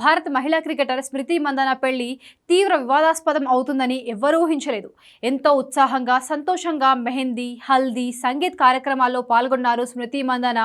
భారత మహిళా క్రికెటర్ స్మృతి మందన పెళ్ళి తీవ్ర వివాదాస్పదం అవుతుందని ఎవ్వరూ ఊహించలేదు. ఎంతో ఉత్సాహంగా సంతోషంగా మెహందీ హల్దీ సంగీత్ కార్యక్రమాల్లో పాల్గొన్నారు స్మృతి మందన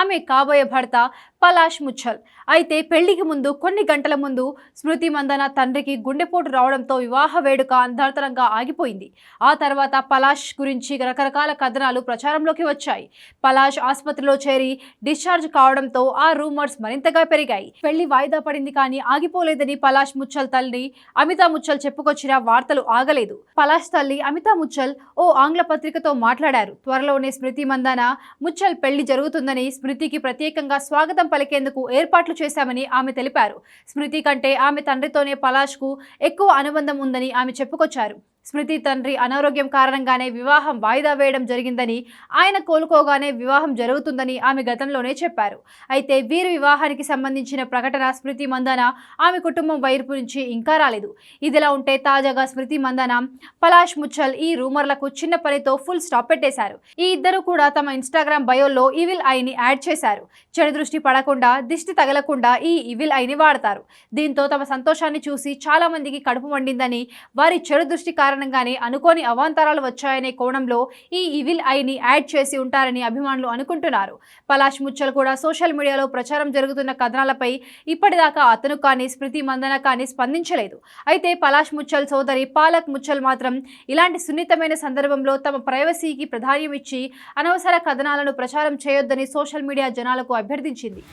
ఆమె కాబోయే భర్త పలాష్ ముచ్చల్. అయితే పెళ్ళికి ముందు కొన్ని గంటల ముందు స్మృతి మందన తండ్రికి గుండెపోటు రావడంతో వివాహ వేడుక అంధార్థరంగా ఆగిపోయింది. ఆ తర్వాత పలాష్ గురించి రకరకాల కథనాలు ప్రచారంలోకి వచ్చాయి. పలాష్ ఆసుపత్రిలో చేరి డిశ్చార్జ్ కావడంతో ఆ రూమర్స్ మరింతగా పెరిగాయి. పెళ్ళి వాయిదా పడింది కానీ ఆగిపోలేదని పలాష్ ముచ్చల్ తల్లి అమితా ముచ్చల్ చెప్పుకొచ్చిన వార్తలు ఆగలేదు. పలాష్ తల్లి అమితా ముచ్చల్ ఓ ఆంగ్ల పత్రికతో మాట్లాడారు. త్వరలోనే స్మృతి మందాన ముచ్చల్ పెళ్ళి జరుగుతుందని స్మృతికి ప్రత్యేకంగా స్వాగతం పలికేందుకు ఏర్పాట్లు చేశామని ఆమె తెలిపారు. స్మృతి కంటే ఆమె తండ్రితోనే పలాష్కు ఎక్కువ అనుబంధం ఉందని ఆమె చెప్పుకొచ్చారు. స్మృతి తండ్రి అనారోగ్యం కారణంగానే వివాహం వాయిదా వేయడం జరిగిందని ఆయన కోలుకోగానే వివాహం జరుగుతుందని ఆమె గతంలోనే చెప్పారు. అయితే వీరి వివాహానికి సంబంధించిన ప్రకటన స్మృతి మందన ఆమె కుటుంబం వైపు నుంచి ఇంకా రాలేదు. ఇదిలా ఉంటే తాజాగా స్మృతి మందన పలాష్ ముచ్చల్ ఈ రూమర్లకు చిన్న పనితో ఫుల్ స్టాప్ పెట్టేశారు. ఈ ఇద్దరు కూడా తమ ఇన్స్టాగ్రామ్ బయోలో ఈవిల్ ఐని యాడ్ చేశారు. చెడు దృష్టి పడకుండా దిష్టి తగలకుండా ఈ ఈవిల్ ఐని వాడతారు. దీంతో తమ సంతోషాన్ని చూసి చాలా మందికి కడుపు మండిందని వారి చెడు దృష్టి కారణంగానే అనుకోని అవాంతరాలు వచ్చాయనే కోణంలో ఈ ఇవిల్ ఐని యాడ్ చేసి ఉంటారని అభిమానులు అనుకుంటున్నారు. పలాష్ ముచ్చల్ కూడా సోషల్ మీడియాలో ప్రచారం జరుగుతున్న కథనాలపై ఇప్పటిదాకా అతను కానీ స్మృతి మందన కానీ స్పందించలేదు. అయితే పలాష్ ముచ్చల్ సోదరి పాలక్ ముచ్చల్ మాత్రం ఇలాంటి సున్నితమైన సందర్భంలో తమ ప్రైవసీకి ప్రాధాన్యం ఇచ్చి అనవసర కథనాలను ప్రచారం చేయొద్దని సోషల్ మీడియా జనాలకు అభ్యర్థించింది.